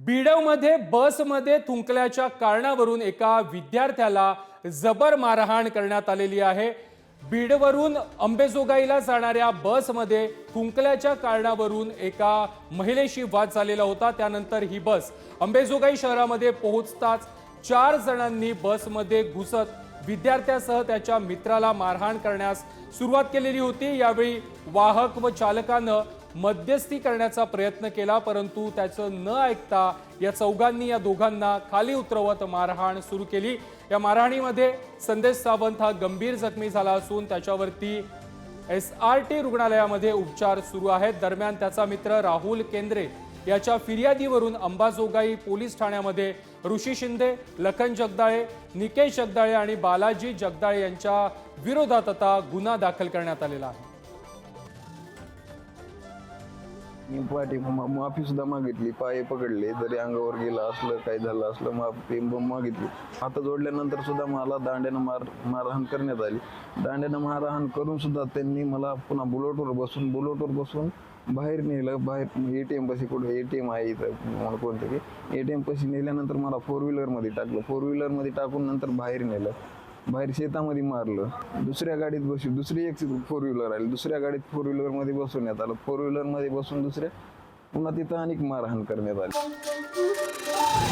बीडमध्ये बसमध्ये थुंकल्याच्या कारणावरून एका विद्यार्थ्याला जबर मारहाण करण्यात आलेली आहे. बीडवरून अंबेजोगाईला जाणाऱ्या बसमध्ये थुंकल्याच्या कारणावरून एका महिलेशी वाद झालेला होता. त्यानंतर ही बस अंबेजोगाई शहरामध्ये पोहोचताच चार जणांनी बसमध्ये घुसत विद्यार्थ्यासह त्याच्या मित्राला मारहाण करण्यास सुरुवात केलेली होती. यावेळी वाहक व चालकानं मध्यस्थी करण्याचा प्रयत्न केला परंतु त्याचं न ऐकता या चौघांनी या दोघांना खाली उतरवत मारहाण सुरू केली. या मारहाणीमध्ये संदेश सावंत हा गंभीर जखमी झाला असून त्याच्यावरती एस आर टी रुग्णालयामध्ये उपचार सुरू आहेत. दरम्यान त्याचा मित्र राहुल केंद्रे याच्या फिर्यादीवरून अंबाजोगाई पोलीस ठाण्यामध्ये ऋषी शिंदे लखन जगदाळे निकेश जगदाळे आणि बालाजी जगदाळे यांच्या विरोधात आता गुन्हा दाखल करण्यात आलेला आहे. मी पाठी मा- माफी सुद्धा मागितली पाय पकडले जरी अंगावर गेलं असलं काय झालं असलं माफी मागितली. हात जोडल्यानंतर सुद्धा मला दांड्यानं मार मारहाण करण्यात आली. दांड्यानं मारहाण करून सुद्धा त्यांनी मला पुन्हा बुलेटवर बसून बुलेटवर बसून बाहेर नेलं. बाहेर ए टी एम पशी कुठे ए टी एम आहे इथं कोणतं की ए टी एम पशी नेल्यानंतर मला फोर व्हीलरमध्ये टाकलं. फोर व्हीलरमध्ये टाकून नंतर बाहेर नेलं. बाहेर शेतामध्ये मारलं. दुसऱ्या गाडीत बसू दुसरी एक फोर व्हीलर आली. दुसऱ्या गाडीत फोर व्हीलरमध्ये बसून येत आलं. फोर व्हीलरमध्ये बसून दुसऱ्या पुन्हा तिथं अनेक मारहाण करण्यात आली.